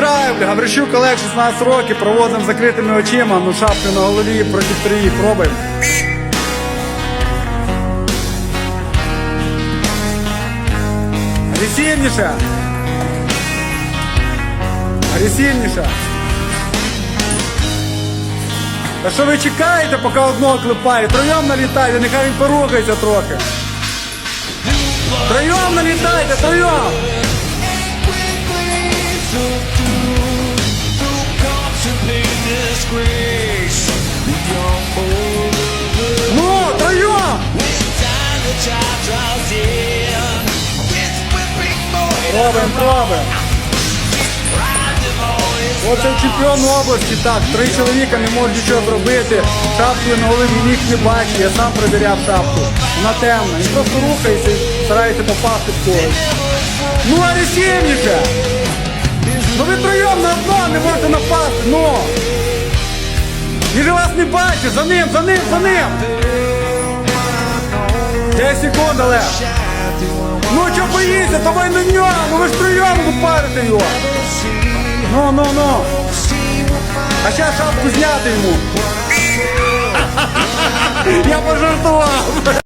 Бля, Гаврищук Олег 16 років, проводимо закритими очима, ну шапки на голові проти трії, пробуємо. Агресивніше. Агресивніше. Та що ви чекаєте, поки одного клепає? Троєм налітайте, нехай він порухається трохи. Троєм налітайте, троєм! Ну, троєм! Пробуємо, пробуємо. Оце чемпіон області, так, три чоловіка не можуть нічого зробити. Шапку на голові ніхто не бачить, я сам перевіряв шапку. Вона темна. Він просто рухається і старається попасти в когось. Ну, агресивніше! Ну ви троєм на одно не можете напасти, ну! Не бачу! за ним, за ним, за ним! 10 секунд, Олег! Ну чого боїться, давай на нього, ну ви ж троєм парите його! Ну, ну, ну. А ще шапку зняти йому. Я пожартував.